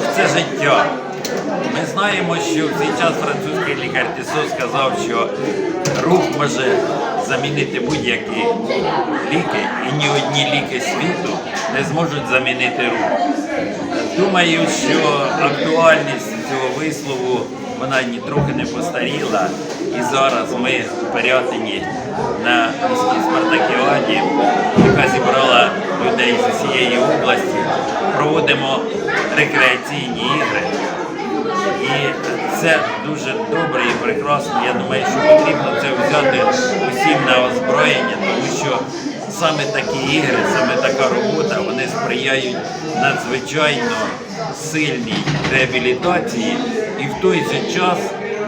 Рух це життя. Ми знаємо, що в цей час французький лікар Тісо сказав, що рух може замінити будь-які ліки, і ні одні ліки світу не зможуть замінити рух. Думаю, що актуальність цього вислову вона ні трохи не постаріла. І зараз ми в Пирятині на міській спартакіаді, яка зібрала людей з усієї області, проводимо рекреаційні ігри. І це дуже добре і прекрасно. Я думаю, що потрібно це взяти усім на озброєння, тому що саме такі ігри, саме така робота, вони сприяють надзвичайно сильній реабілітації і в той же час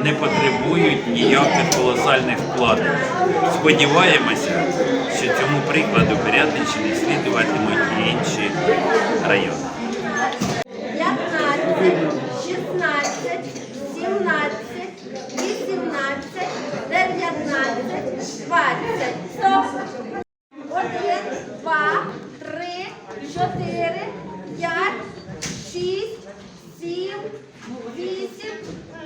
не потребують ніяких колосальних вкладень. Сподіваємося, що цьому прикладу Пирятинщини слідуватимуть і інші райони. 15, 16, 17, 18, 19, 20. Стоп! Один, два, три, чотири, п'ять, шість, сім, вісім,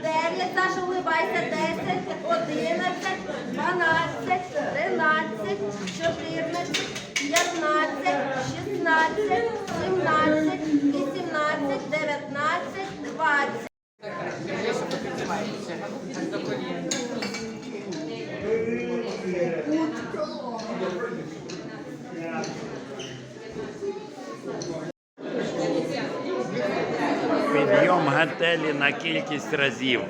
дев'ять. Саша, улибайся. Десять, одинадцять, дванадцять, тринадцять, чотирнадцять, п'ятнадцять, шістнадцять, сімнадцять, вісімнадцять, дев'ятнадцять, двадцять. Підйом гантелі на кількість разів.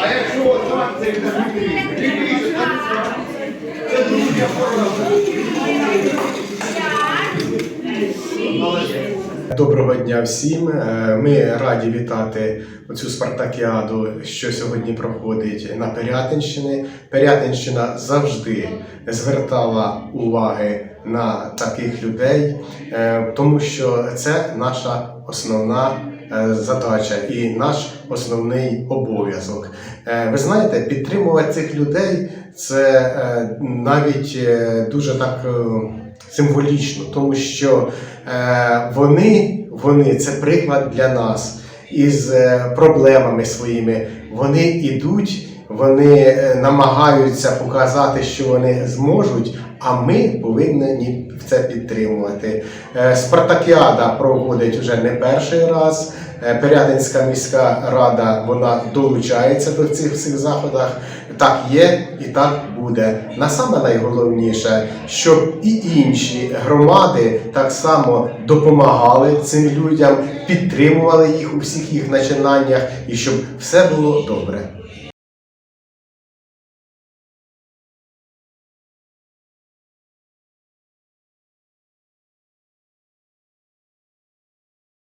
А якщо. Доброго дня всім. Е, Ми раді вітати цю спартакіаду, що сьогодні проходить на Пирятинщині. Пирятинщина завжди звертала уваги на таких людей, е, тому що це наша основна е, задача і наш основний обов'язок. Ви знаєте, підтримувати цих людей це навіть дуже так. символічно, тому що вони, вони це приклад для нас із е, проблемами своїми. Вони йдуть, вони е, намагаються показати, що вони зможуть, а ми повинні це підтримувати. Е, Спартакіада проводить вже не перший раз. Е, Пирятинська міська рада вона долучається до цих всіх заходів. Так є і так буде. На саме найголовніше, щоб і інші громади так само допомагали цим людям, підтримували їх у всіх їх начинаннях, і щоб все було добре.